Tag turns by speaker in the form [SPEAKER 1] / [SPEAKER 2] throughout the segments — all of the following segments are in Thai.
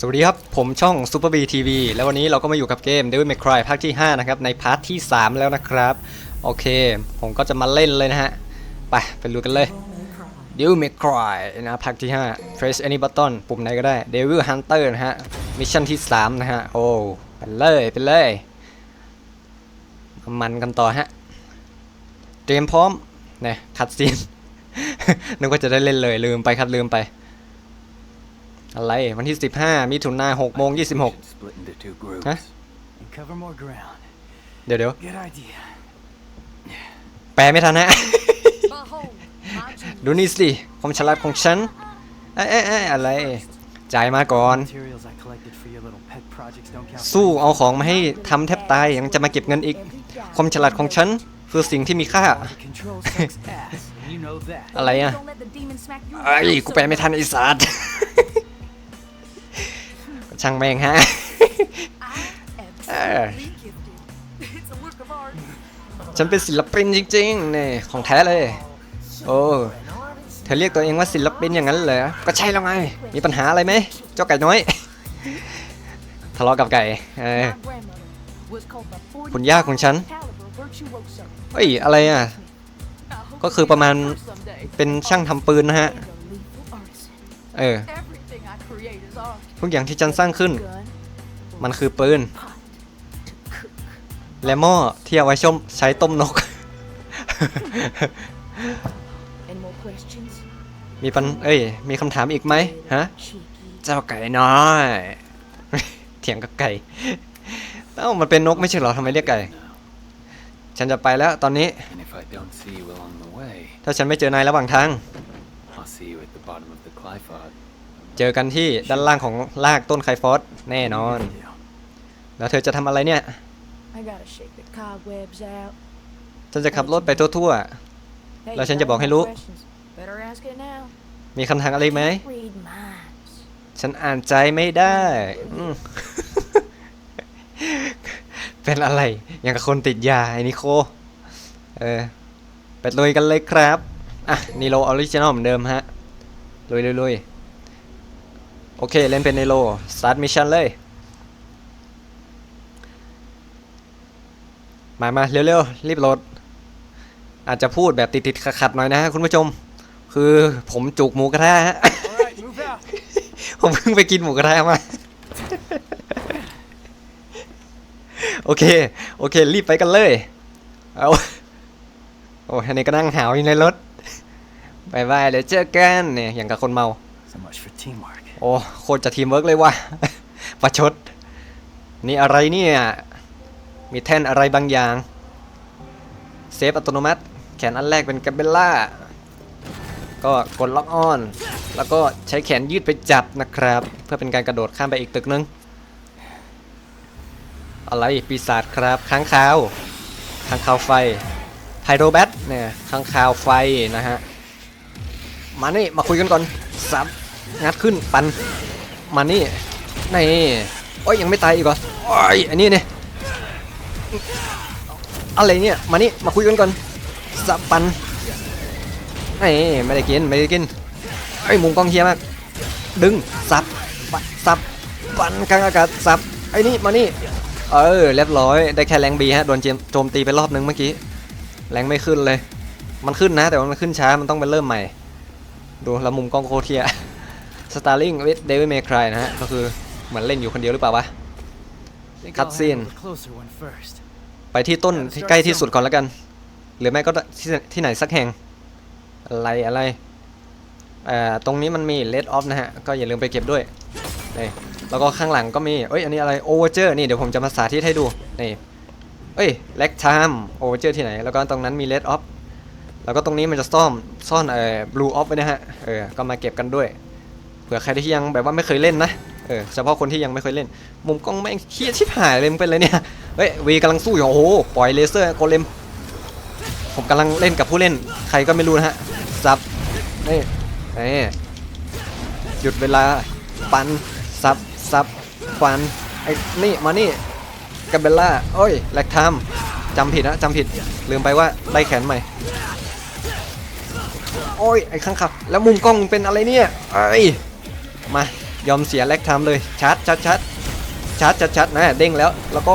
[SPEAKER 1] สวัสดีครับ ผมช่อง Super B TV แล้ววันนี้เราก็มาอยู่กับเกม Devil May Cry ภาคที่ 5 นะครับ ในพาร์ทที่ 3 แล้วนะครับ โอเค ผมก็จะมาเล่นเลยนะฮะ ไป ไปดูกันเลย Devil May Cry นะภาคที่ 5 Press any button ปุ่มไหนก็ได้ Devil Hunter นะฮะ มิชชั่นที่ 3 นะฮะ โอ้ไปเลยไปเลยม,มันกันต่อฮะ เตรียมพร้อมนี่ยคัดซีนนึกว่าจะได้เล่นเลยลืมไปครับลืมไป อะไรวันที่ 15 มิถุนา6โมง26
[SPEAKER 2] Split into two groups.
[SPEAKER 1] Huh?
[SPEAKER 2] And cover more ground.
[SPEAKER 1] เดี๋ยวเดี๋ยว
[SPEAKER 2] Good idea.
[SPEAKER 1] แปลไม่ทันนะ
[SPEAKER 3] Behold, my genius.
[SPEAKER 1] ดูนี่สิความฉลาดของฉันเอ้ยเอ้ยเอ้ยอะไร จ่ายมาก่อน
[SPEAKER 2] Materials I collected for your little pet projects don't count.
[SPEAKER 1] สู้เอาของมาให้ทำแทบตายยังจะมาเก็บเงินอีก ความฉลาดของฉันคือสิ่งที่มีค่า
[SPEAKER 2] Quality control sucks ass. and You know that.
[SPEAKER 1] อะไรอะ
[SPEAKER 3] Don't let the demon smack you
[SPEAKER 1] เอ้ย
[SPEAKER 3] around
[SPEAKER 1] กู
[SPEAKER 3] so
[SPEAKER 1] แปลไม่ทันไอ้สัตว์ ช่างแม่งฮะ
[SPEAKER 3] I am
[SPEAKER 1] Ah.
[SPEAKER 3] absolutely gifted. It's a work of art.
[SPEAKER 1] ฉันเป็นศิลปินจริงๆนี่ของแท้เลย โอ้เธอเรียกตัวเองว่าศิลปินอย่างนั้นเหรอ ก็ใช่แล้วไง มีปัญหาอะไรไหม เจ้าไก่น้อย ทะเลาะกับไก่เออ
[SPEAKER 3] My grandmother was called the
[SPEAKER 1] คุณย่าของฉัน
[SPEAKER 3] caliber virtuoso.
[SPEAKER 1] เฮ้ย อะไรอะ
[SPEAKER 3] I hope
[SPEAKER 1] ก็คือประมาณ
[SPEAKER 3] to be first someday.
[SPEAKER 1] เป็นช่างทำปืนนะฮะ
[SPEAKER 3] And a lethal artisan.
[SPEAKER 1] เออ
[SPEAKER 3] Everything I create is art.
[SPEAKER 1] ทุกอย่างที่ฉันสร้างขึ้น
[SPEAKER 3] Gun,
[SPEAKER 1] มันคือปืน
[SPEAKER 3] pot,
[SPEAKER 1] และหม้อที่เอาไว้ชมใช้ต้มนก
[SPEAKER 3] Any more questions?
[SPEAKER 1] มีปัญเอ้ย มีคำถามอีกไหมฮะ
[SPEAKER 3] Cheeky.
[SPEAKER 1] เจ้าไก่น้อย เถียงกับไก่เอ้ามันเป็นนกไม่ใช่เหรอทำไมเรียกไก่ ฉันจะไปแล้วตอนนี้
[SPEAKER 2] And if I don't see you along the way,
[SPEAKER 1] ถ้าฉันไม่เจอนายระหว่างทาง เจอกันที่ด้านล่างของลากต้นไคฟอสแน่นอน แล้วเธอจะทำอะไรเนี่ย
[SPEAKER 3] I gotta shake the cobwebs out.
[SPEAKER 1] ฉันจะขับรถไปทั่ว
[SPEAKER 3] Hey,
[SPEAKER 1] Là
[SPEAKER 3] you
[SPEAKER 1] ฉัน
[SPEAKER 3] got
[SPEAKER 1] จะบอกให้
[SPEAKER 3] any
[SPEAKER 1] รู้
[SPEAKER 3] questions? Better ask it now.
[SPEAKER 1] ๆมีคำถามอะไรอีกไหม
[SPEAKER 3] Read minds.
[SPEAKER 1] ฉันอ่านใจไม่ได้อืมเป็นอะไร อย่างกับคนติดยา ไอ้นิโค เออ ไปลุยกันเลยครับ อะ นีโรออริจินอลเหมือนเดิมฮะ ลุยลุยลุย โอเค เล่นเป็นนีโรสตาร์ทมิชชั่นเลย มามาเร็วๆ รีบโหลด อาจจะพูดแบบติดๆขัดๆหน่อยนะฮะคุณผู้ชม คือผมจุกหมูกระทะฮะ
[SPEAKER 2] Alright, move out.
[SPEAKER 1] ผมเพิ่งไปกินหมูกระทะมา โอเค โอเค รีบไปกันเลย เอาโอ้ยอันนี้ก็นั่งหาวอยู่ในรถบายบายเดี๋ยวเจอกันเนี่ยอย่างกับคนเมา
[SPEAKER 2] So much for teamwork.
[SPEAKER 1] โอ้โคตรจะทีมเวิร์กเลยว่ะ ประชด นี่อะไรเนี่ย มีแท่นอะไรบางอย่าง เซฟอัตโนมัติ แขนอันแรกเป็นกัมเบลล่า ก็กดล็อกออน แล้วก็ใช้แขนยืดไปจับนะครับ เพื่อเป็นการกระโดดข้ามไปอีกตึกนึง อะไรปีศาจครับค้างคาวค้างคาวไฟไฮโดรแบทเนี่ยค้างคาวไฟนะฮะ มานี่ มาคุยกันก่อนสับ งัดขึ้นปันมานี่นี่โอ้ยยังไม่ตายอีกเหรอโอ้ยอันนี้เนี่ยอะไรเนี่ยมานี่มาคุยกันก่อนสับปันนี่ไม่ได้กินไม่ได้กินไอ้มุมกองเฮียมากดึงสับปันสับปันกลางอากาศสับไอ้นี่มานี่เออเรียบร้อยได้แค่แรงบีฮะโดนเจมโจมตีไปรอบนึงเมื่อกี้แรงไม่ขึ้นเลย มันขึ้นนะ แต่ว่ามันขึ้นช้ามันต้องไปเริ่มใหม่ ดูแล้วมุมกล้องโคเทีย ตรเทีย Starling with Devil May Cry นะฮะ ก็คือเหมือนเล่นอยู่คนเดียวหรือเปล่าวะ
[SPEAKER 2] Think I'll
[SPEAKER 1] Cutscene.
[SPEAKER 2] handle the closer one first.
[SPEAKER 1] ไปที่ต้นที่ใกล้ที่สุดก่อนแล้วกัน หรือไม่ก็ที่ที่ไหนสักแห่ง อะไรอะไรเอ่อตรงนี้มันมี Red Off นะฮะ ก็อย่าลืมไปเก็บด้วยนี่แล้วก็ข้างหลังก็มี เอ้ย อันนี้อะไร Overture นี่เดี๋ยวผมจะมาสาธิตให้ดู นี่ เอ้ย Lag Time Overture ที่ไหน แล้วก็ตรงนั้นมี Red Off แล้วก็ตรงนี้มันจะซ่อมซ่อนเอ่อ Blue Off ไว้นะฮะ เออ ก็มาเก็บกันด้วย เผื่อใครที่ยังแบบว่าไม่เคยเล่นนะเออเฉพาะคนที่ยังไม่เคยเล่น มุมกล้องแม่งเครียดชิบหายเลยมึงเป็นเลยเนี่ยเฮ้ยวีกำลังสู้อยู่โอ้โหปล่อยเลเซอร์โกเลมผมกำลังเล่นกับผู้เล่นใครก็ไม่รู้นะฮะซับนี่นี่หยุดเวลาปันซับซับปันไอ้นี่มานี่กับเบลล่าโอ้ยแลกไทม์จำผิดนะจำผิดลืมไปว่าได้แขนใหม่โอ้ยไอ้ข้างขับ แล้วมุมกล้องเป็นอะไรเนี่ยไอ้ มายอมเสียแลกไทม์เลยชาร์จชาร์จชาร์จชาร์จชาร์จชาร์จนะเด้งแล้ว แล้วก็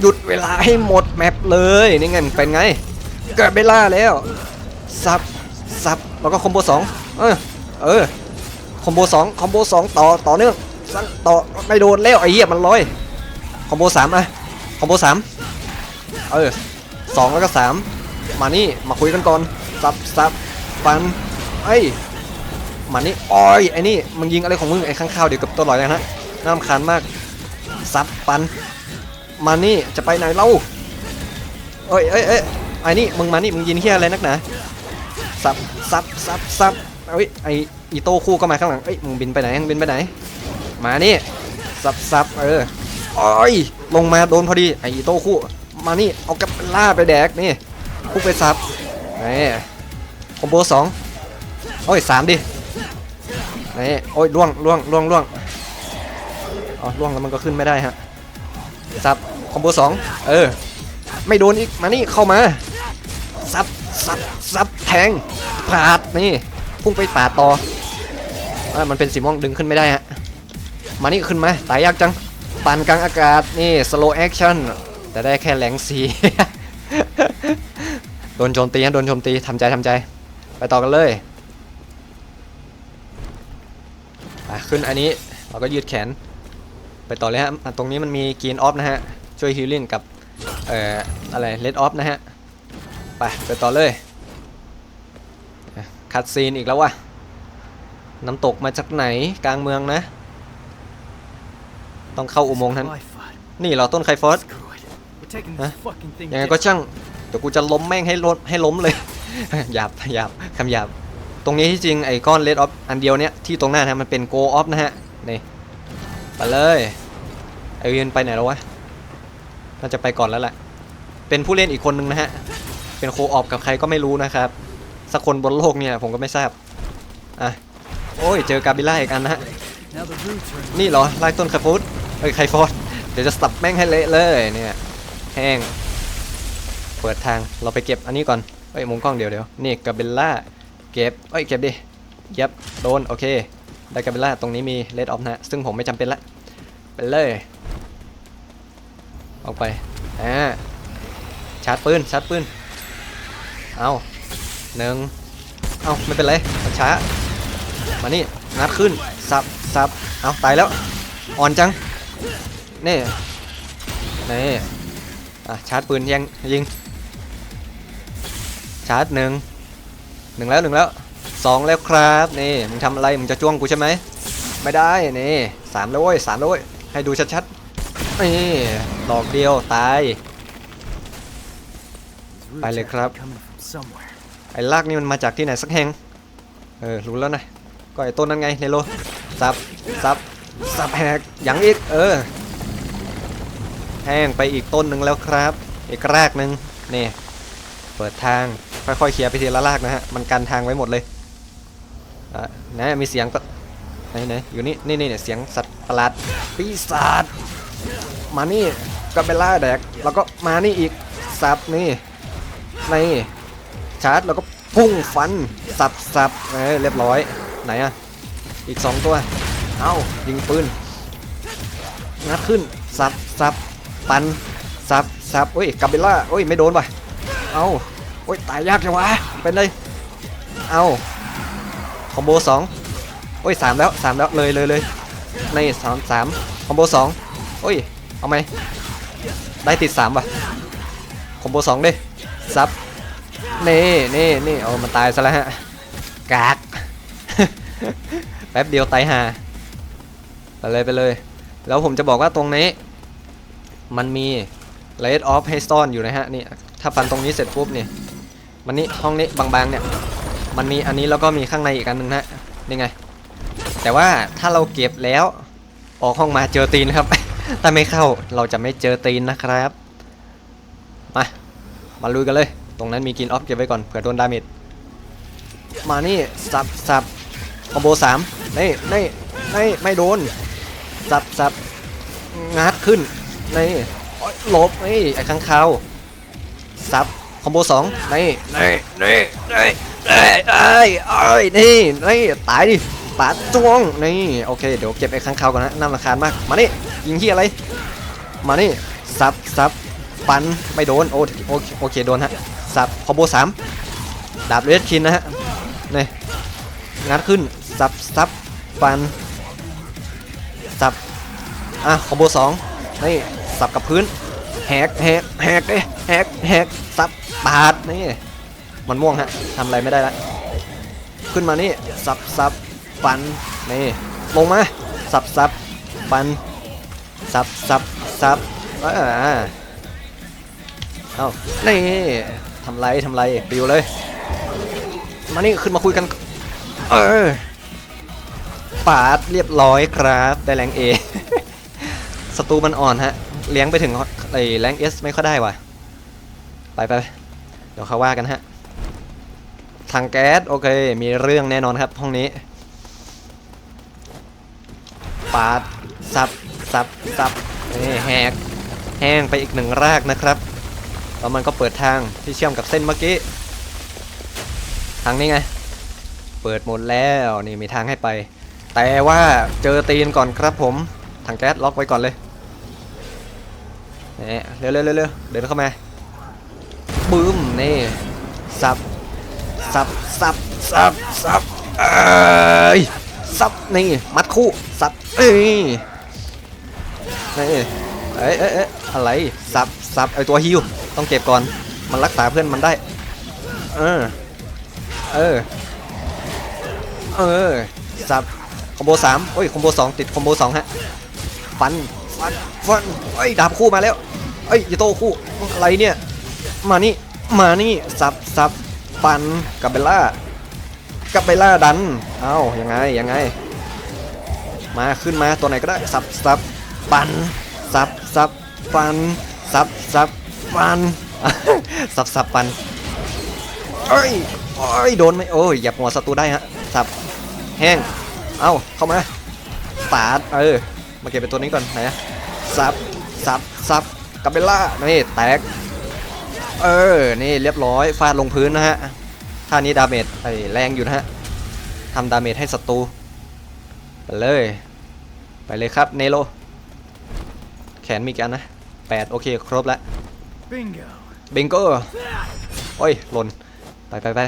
[SPEAKER 1] หยุดเวลาให้หมดแมปเลยนี่ไงเป็นไงเกิดเบล่าแล้วซับซับแล้วก็คอมโบสองเออเออคอมโบสองคอมโบสองต่อต่อเนื่องสั้นต่อไม่โดนแล้วไอ้เหี้ยมันลอยคอมโบสามอะคอมโบสามเออสองแล้วก็สามมานี่มาคุยกันก่อนซับซับฟันไอ้ มานี่โอ้ยไอ้นี่มึงยิงอะไรของมึงไอ้ข้างข้าวเดี๋ยวกับตัวลอยนะน่ารำคาญมากซับปันมานี่จะไปไหนเล่าเอ้ยเอ้ยเอ้ยไอ้นี่มึงมานี่มึงยิงเฮียอะไรนักหนาซับซับซับซับเอ้ยไออีโต้คู่ก็มาข้างหลังเอ้ยมึงบินไปไหนมึงบินไปไหน มานี่ซับซับเออโอ้ยลงมาโดนพอดีไออีโต้คู่ มานี่เอากับล่าไปแดกนี่คู่ไปซับนี่คอมโบสองโอ้ยสามดิ นี่โอ้ยล่วงล่วงล่วงล่วงอ๋อล่วงแล้วมันก็ขึ้นไม่ได้ฮะซับคอมโบสองเออ ไม่โดนอีก มานี่เข้ามาซับซับซับแทงปาดนี่พุ่งไปปาดต่ออ่ามันเป็นสีม่วงดึงขึ้นไม่ได้ฮะมานี่ขึ้นมาตายยากจังปั่นกลางอากาศนี่ slow action แต่ได้แค่แหลงสีโดนโจมตีฮะโดนโจมตีทำใจทำใจ ไปต่อกันเลย อะ ขึ้นอันนี้เราก็ยืดแขน ไปต่อเลยฮะตรงนี้มันมีกรีนออฟนะฮะ ช่วยฮิลลิ่งกับเอ่ออะไรเลดออฟนะฮะ ไปไปต่อเลยคัดซีนอีกแล้ววะน้ำตกมาจากไหนกลางเมืองนะ ต้องเข้าอุโมงค์นั้น นี่เราต้นไคฟอส
[SPEAKER 2] Screw it. We're taking
[SPEAKER 1] Huh?
[SPEAKER 2] this fucking thing
[SPEAKER 1] ยังไงก็ช่างเดี๋ยวกูจะล้มแม่งให้ล้มให้ล้มเลยหยาบหยาบคำหยาบ ตรงนี้ที่จริงไอ้ก้อนเลดออฟอันเดียวเนี้ยที่ตรงหน้านะมันเป็นโกออฟนะฮะนี่ไปเลยไอเวียนไปไหนแล้ววะน่าจะไปก่อนแล้วแหละเป็นผู้เล่นอีกคนนึงนะฮะเป็นโคออฟกับใครก็ไม่รู้นะครับสักคนบนโลกเนี่ยผมก็ไม่ทราบอะโอ้ยเจอกาบิล่าอีกอันนะฮะนี่เหรอไล่ต้นไคฟูดเอ้ยไคฟอสเดี๋ยวจะสับแม่งให้เละเลยเนี่ยแห้งเปิดทางเราไปเก็บอันนี้ก่อนเอ้ยมุมกล้องเดี๋ยวเดี๋ยวนี่กาเบลล่า เก็บเอ้ยเก็บดิเย็บโดน โอเค ได้กาเบลล่าตรงนี้มีเลดออฟนะ ซึ่งผมไม่จำเป็นละ ไปเลย ออกไป อ่า ชาร์จปืน ชาร์จปืน เอาหนึ่งเอาไม่เป็นไรมันช้า มานี่งัดขึ้น สับสับเอาตายแล้ว อ่อนจัง นี่ นี่ อะ ชาร์จปืนยังยิง ชาร์จหนึ่ง นึ่งแล้วหนึ่งแล้วสองแล้วครับนี่มึงทำอะไรมึงจะจ้วงกูใช่ไหมไม่ได้นี่สามแล้วเว้ยสามแล้วเว้ยให้ดูชัดๆนี่ดอกเดียวตาย
[SPEAKER 2] These roots
[SPEAKER 1] Phải liệt
[SPEAKER 2] have to be
[SPEAKER 1] khắp.
[SPEAKER 2] coming from somewhere.
[SPEAKER 1] ไอ้ลากนี่มันมาจากที่ไหนสักแห่งเออรู้แล้วนะก็ไอ้ต้นนั้นไงเนโรสับสับสับแหกย่างอีกเออแห้งไปอีกต้นหนึ่งแล้วครับ อีกรากหนึ่งนี่เปิดทาง ค่อยๆเคลียร์ไปทีละรากนะฮะ มันกันทางไว้หมดเลยอะนะมีเสียงไหนไหนอยู่นี่นี่นี่เนี่ยเสียงสัตว์ประหลาดปีศาจมานี่ก็ไปล่าแดกแล้วก็มานี่อีกสับนี่ในชาร์จแล้วก็พุ่งฟันสับสับเออเรียบร้อยไหนอะอีกสองตัวเอ้ายิงปืนงัดขึ้นสับสับปันสับสับโอ้ยกาเบล่าโอ้ยไม่โดนว่ะเอ้า โอ้ยตายยากจังวะเป็นเลยเอาคอมโบสองโอ้ยสามแล้วสามแล้วเลยเลยเลยในสามสามคอมโบสองโอ้ยเอาไหมได้ติดสามว่ะคอมโบสองดิซับนี่นี่นี่เอามันตายซะแล้วฮะกากแป๊บเดียวตายห่าไปเลยไปเลย แล้วผมจะบอกว่าตรงนี้ มันมี Red Off ให้ซ่อนอยู่นะฮะนี่ถ้าฟันตรงนี้เสร็จปุ๊บเนี่ย มันนี่ห้องนี้บางๆเนี่ยมันมีอันนี้แล้วก็มีข้างในอีกอันนึงนะนี่ไง แต่ว่าถ้าเราเก็บแล้วออกห้องมาเจอตีนครับ ถ้าไม่เข้าเราจะไม่เจอตีนนะครับ มา มาลุยกันเลย ตรงนั้นมีกินออฟเก็บไว้ก่อนเผื่อโดนดาเมจมานี่สับสับคอมโบสามนี่นี่นี่ไม่โดนสับสับงัดขึ้นนี่หลบนี่ไอ้ข้างคาสับ คอมโบสองนี่นี่นี่นี่นี่เอ้ยเอ้ยนี่นี่ตายดิปาดจ้วงนี่โอเคเดี๋ยวเก็บไอ้ข้างเขาวก่อนนะน่ารำคาญมากมานี่ยิงที่อะไรมานี่ซับซับปันไม่โดนโอโอเคโอเคโดนฮะซับคอมโบสามดาบเรดคินนะฮะนี่งัดขึ้นซับซับปันซับอะคอมโบสองนี่สับกับพื้น แหกแหกแหกเอ้แหกแหกซับปาดนี่มันม่วงฮะทำอะไรไม่ได้ละขึ้นมานี่สับสับปันนี่ลงมาสับสับปันซับซับซับอ่าเอานี่ทำไรทำไรปิวเลย มานี่ขึ้นมาคุยกันเออปาดเรียบร้อยครับได้แรงเอสตูมันอ่อนฮะ เลี้ยงไปถึงไอ้แรงเอสไม่ค่อยได้ว่ะ ไปไปเดี๋ยวเขาว่ากันฮะทางแก๊สโอเค มีเรื่องแน่นอนครับห้องนี้ปาดสับสับสับนี่แหกแห้งไปอีกหนึ่งรากนะครับแล้วมันก็เปิดทางที่เชื่อมกับเส้นเมื่อกี้ทางนี้ไง เปิดหมดแล้วนี่มีทางให้ไป แต่ว่าเจอตีนก่อนครับผมถังแก๊สล็อกไว้ก่อนเลย เร็วเร็วเร็วเร็วเดินเข้ามาบึ้มนี่สับสับสับสับสับเอ้ยซับนี่มัดคู่ซับเอ้ยนี่เอ้ยเอ้ยเอ้ยอะไรซับซับไอตัวฮิวต้องเก็บก่อนมันรักษาเพื่อนมันได้ เออ เออ เออซับคอมโบสามโอ้ยคอมโบสองติดคอมโบสองฮะฟัน ฟันฟันเอ้ยดาบคู่มาแล้วเอ้ยยาโตคู่อะไรเนี่ยมานี่มานี่ซับซับปันกับเบลล่ากับไปล่าดันเอ้ายังไงยังไง มาขึ้นมาตัวไหนก็ได้สับสับปันสับสับปันสับสับปันสับสับปันเอ้ยโอ้ยโดนไหมโอ้ยหยับหัวศัตรูได้ฮะสับแห้งเอ้าเข้ามาปาดเออมาเก็บเป็นตัวนี้ก่อนไหนอะ สับสับสับกับเบลล่านี่แตกเออ นี่เรียบร้อยฟาดลงพื้นนะฮะท่านี้ดาเมจไอแรงอยู่นะฮะทำดาเมจให้ศัตรูไปเลย ไปเลยครับเนโรแขนมีกันนะแปดโอเคครบแล้ว
[SPEAKER 2] Bingo.
[SPEAKER 1] บิงโก้โอ้ยหล่นไปไปไป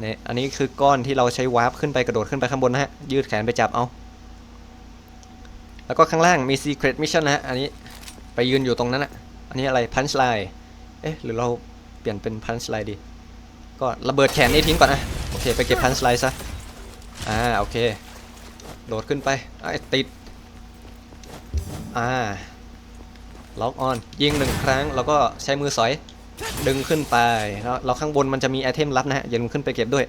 [SPEAKER 1] เนี่ยอันนี้คือก้อนที่เราใช้วาร์ปขึ้นไปกระโดดขึ้นไปข้างบนนะฮะยืดแขนไปจับเอา แล้วก็ข้างล่างมี Secret Mission นะฮะ อันนี้ไปยืนอยู่ตรงนั้นอะอันนี้อะไร Punch Line เอ๊ะ หรือเราเปลี่ยนเป็น Punch Line ดี ก็ระเบิดแขนนี่ทิ้งก่อนนะ โอเค ไปเก็บ Punch Line ซะ อ่า โอเค โดดขึ้นไปไอ้ติด อ่า ล็อกออน ยิงหนึ่งครั้ง แล้วก็ใช้มือสอย ดึงขึ้นไปแล้วแล้วข้างบนมันจะมีไอเทมลับนะฮะอย่าลืมขึ้นไปเก็บด้วย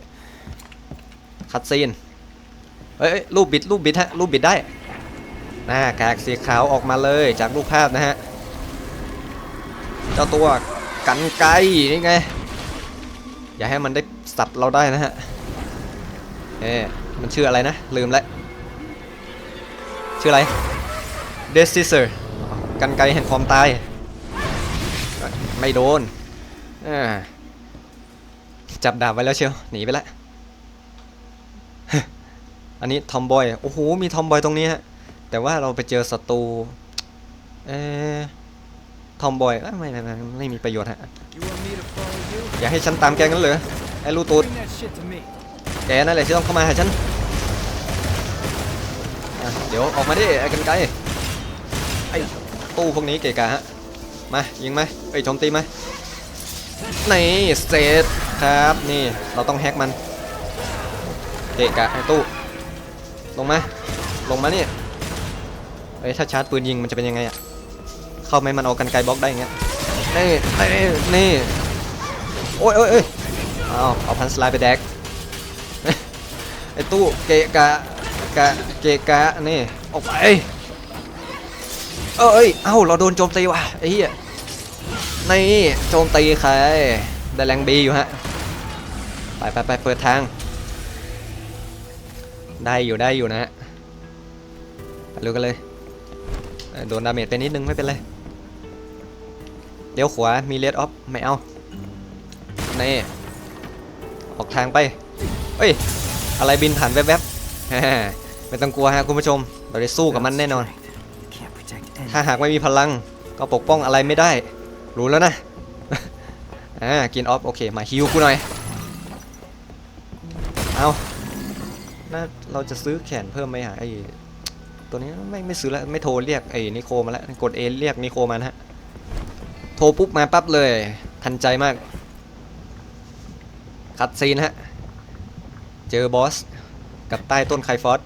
[SPEAKER 1] คัดซีนเอ้ยเอ้ยรูปบิดรูปบิดฮะรูปบิดได้ หน้ากากสีขาวออกมาเลยจากรูปภาพนะฮะ เจ้าตัวกันไกนี่ไง อย่าให้มันได้สับเราได้นะฮะ เอ๊ะมันชื่ออะไรนะ ลืมแล้ว ชื่ออะไร d e s i s e r กันไกแห่งความตาย ไม่โดนจับดาบไว้แล้วเชียว หนีไปละอันนี้ทอมบอย โอ้โห มีทอมบอยตรงนี้ฮะ แต่ว่าเราไปเจอศัตรูเอ๊ะทอมบอยไม่ไม่ไม่ไม่มีประโยชน์ฮะ อย่าให้ฉันตามแกงั้นเหรอไอ้ลูตูดแกนั่นแหละที่ต้องเข้ามาหาฉัน เดี๋ยวออกมาดิไอ้กันไกไอ้ตู้พวกนี้เกะกะฮะ มายิงไหมไอ้โจมตีไหมนี่เซตครับนี่เราต้องแฮกมัน เกะกะไอ้ตู้ ลงมา ลงมาเนี่ย เอ้ยถ้าชาร์จปืนยิงมันจะเป็นยังไงอะเข้าไหมมันเอากันไกลบล็อกได้ย่างเงี้ยนี่นี่นี่โอ้ยโอ้ยโอ้ยเอาเอาพันสไลด์ไปแดกไอ้ตู้เกะกะกะเกะกะนี่ออกไปเอ้ยเอ้าเราโดนโจมตีว่ะไอ้เหี้ยนี่โจมตีใครได้แรงบีอยู่ฮะไปไปไปเปิดทาง ได้อยู่ได้อยู่นะฮะไปดูกันเลย โดนดาเมจไปนิดนึงไม่เป็นไรเลี้ยวขวามีเลดออฟไม่เอานี่ออกทางไปเอ้ยอะไรบินผ่านแวบๆไม่ต้องกลัวฮะคุณผู้ชม เราได้สู้กับมันแน่นอน
[SPEAKER 2] Can't protect anything.
[SPEAKER 1] ถ้าหากไม่มีพลังก็ปกป้องอะไรไม่ได้ รู้แล้วนะอ่ากินออฟโอเคมาฮิวกูหน่อยเอาน่าเราจะซื้อแขนเพิ่มไหมฮะไอ้ ตัวนี้ไม่ไม่ซื้อแล้วไม่โทรเรียกไอ้นิโคมาแล้วกดเอเรียกนิโคมานะฮะโทรปุ๊บมาปั๊บเลย ทันใจมาก คัดซีนฮะ เจอบอส กับใต้ต้นไคฟอส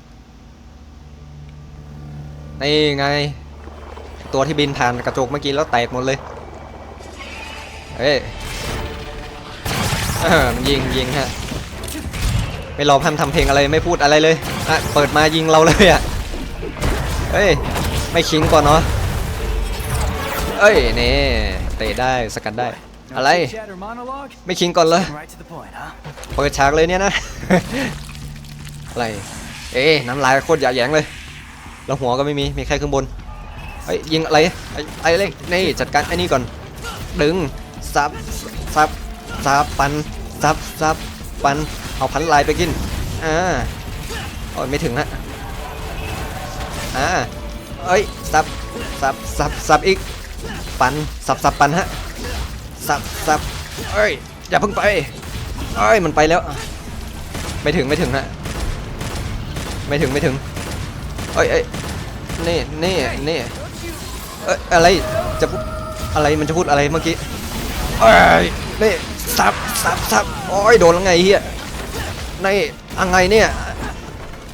[SPEAKER 1] นี่ไง ตัวที่บินผ่านกระจกเมื่อกี้แล้วแตกหมดเลย เฮ้ยมันยิงยิงฮะ ไม่รอพันทำเพลงอะไรไม่พูดอะไรเลยอะเปิดมายิงเราเลยอะ เฮ้ย ไม่คิงก่อนเนาะ เอ้ยนี่เตะได้สกัดได้ อะไร ไม่คิงก่อนเลยเปิดฉากเลยเนี่ยนะ อะไร เอ๊น้ำลายโคตรหยาแยงเลย แล้วหัวก็ไม่มี มีแค่ข้างบนเฮ้ยยิงอะไรไอ้ไอ้เล็กนี่จัดการไอ้นี่ก่อน ดึงซับซับซับปันซับซับปัน เอาพันลายไปกิน อ่าโอ้ยไม่ถึงฮะ อ่าเอ้ยซับซับซับซับอีกปันซับซับปันฮะซับซับเอ้ยอย่าเพิ่งไปเอ้ยมันไปแล้ว ไม่ถึงไม่ถึงฮะไม่ถึงไม่ถึงเอ้ยเอ้ยนี่นี่นี่เอ้ยอะไรจะพูดอะไรมันจะพูดอะไรเมื่อกี้เอ้ยนี่สับสับสับโอ้ยโดนแล้วไงเฮียนี่อะไรเนี่ย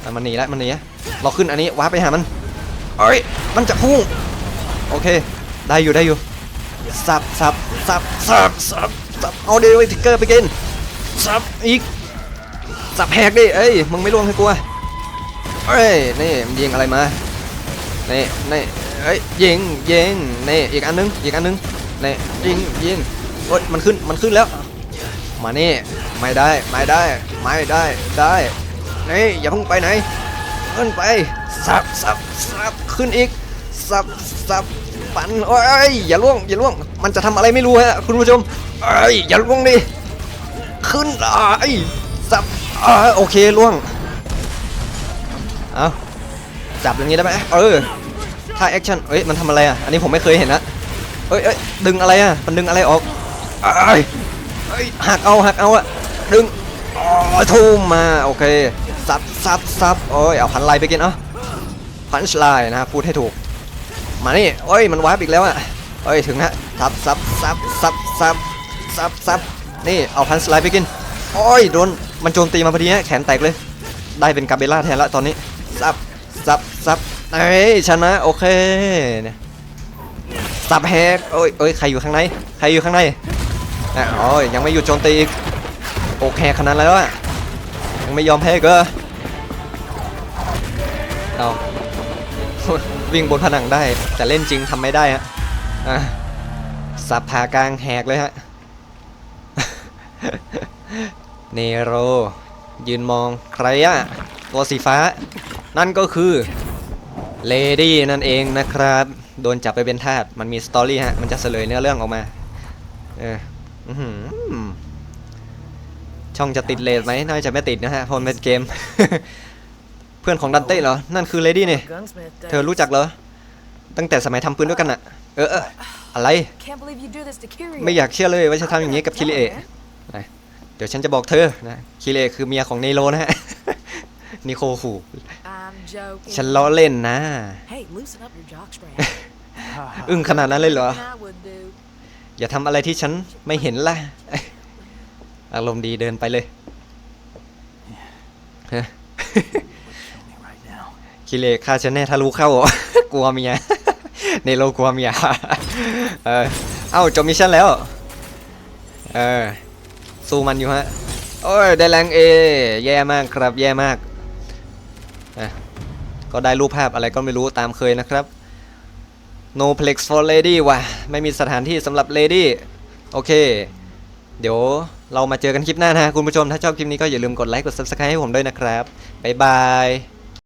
[SPEAKER 1] อ่มันหนีแล้วมันหนีอะ เราขึ้นอันนี้ว้าร์ปไปหามันเอ้ยมันจะพุ่งโอเค ได้อยู่ได้อยู่สับสับสับสับสับสับเอาเดวิทิกเกอร์ไปกินสับอีกสับแหกดิเอ้ยมึงไม่ล่วงให้กูอะเอ้ยนี่มันยิงอะไรมานี่นี่เอ้ยยิงยิงนี่อีกอันนึงอีกอันนึงนี่ยิงยิงโอ้ยมันขึ้นมันขึ้นแล้ว มานี่ไม่ได้ไม่ได้ไม่ได้ได้นี่อย่าเพิ่งไปไหน ขึ้นไปสับสับสับขึ้นอีกสับสับปันโอ้ยอย่าล่วงอย่าล่วงมันจะทำอะไรไม่รู้ฮะคุณผู้ชมเอ้ยอย่าล่วงดิขึ้นอะไอ้สับอ่าโอเคล่วงเอาจับอย่างนี้ได้ไหมเออถ้าแอคชั่นเอ้ยมันทำอะไรอะอันนี้ผมไม่เคยเห็นนะเอ้ยเอ้ยดึงอะไรอะมันดึงอะไรออกเอ้ยเฮ้ยหักเอาหักเอาอะดึงอ๋อทุ่มมาโอเค ซับซับโอ้ยเอาพันไลไปกินเอ้าพันชไลนะพูดให้ถูก มานี่โอ้ยมันวาร์ปอีกแล้วอะเอ้ยถึงฮะซับซับซับซับซับซับซับนี่เอาพันชไลไปกินโอ้ยโดนมันโจมตีมาพอดีฮะแขนแตกเลย ได้เป็นกาเบล่าแทนละตอนนี้ซับซับซับเอ้ยชนะโอเคเนี่ยซับแฮกโอ้ยโอ้ยใครอยู่ข้างในใครอยู่ข้างในอะโอ้ยยังไม่หยุดโจมตีอีกโอเคขนาดแล้วอะยังไม่ยอมแพ้ก็ เอาวิ่งบนผนังได้ แต่เล่นจริงทำไม่ได้ฮะอะสับผากลางแหกเลยฮะ เนโร ยืนมองใครอะตัวสีฟ้า นั่นก็คือเลดี้นั่นเองนะครับ โดนจับไปเป็นทาส มันมีสตอรี่ฮะ มันจะเฉลยเนื้อเรื่องออกมา เออช่องจะติดเลทไหมน่าจะไม่ติดนะฮะพนเป็นเกม เพื่อนของดันเต้เหรอ นั่นคือเลดี้นี่ เธอรู้จักเหรอ ตั้งแต่สมัยทำปืนด้วยกันอะเออเอออะไร ไม่อยากเชื่อเลยว่าจะทำอย่างนี้กับคิริเอะนะเดี๋ยวฉันจะบอกเธอนะ คิริเอะคือเมียของเนโรนะฮะ นิโคขู่ฉันล้อเล่นนะ อึ้งขนาดนั้นเลยเหรอ อย่าทำอะไรที่ฉันไม่เห็นล่ะ อารมณ์ดีเดินไปเลย คิเลฆ่าฉันแน่ถ้ารู้เข้ากลัวเมียในโลกลัวเมียเออเอ้าจบมิชชั่นแล้ว เออ สู้มันอยู่ฮะ โอ้ย ได้แรงเอ แย่มากครับ แย่มากอะก็ได้รูปภาพอะไรก็ไม่รู้ตามเคยนะครับ no plex for lady ว่ะ ไม่มีสถานที่สำหรับ lady โอเค เดี๋ยวเรามาเจอกันคลิปหน้านะฮะคุณผู้ชม ถ้าชอบคลิปนี้ก็อย่าลืมกดไลค์ กด subscribe ให้ผมด้วยนะครับ บ๊ายบาย